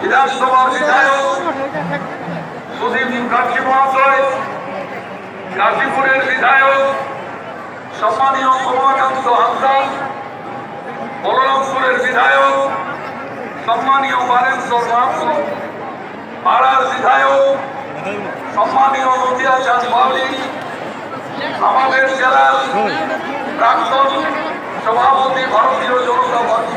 বিধানসভার বিধায়ক সুদীপ মুখার্জি মহাশয়, গাজীপুরের বিধায়ক, সম্মানীয় কমলাকান্ত হাসদান বলরামপুরের বিধায়ক, সম্মানীয় বারেন্দ্র মাহাতো, পাড়ার বিধায়ক, সম্মানীয় নদিয়া চাঁদ বাউলি, আমাদের জেলার প্রাক্তন সভাপতি ভারতীয় জনতা পার্টি।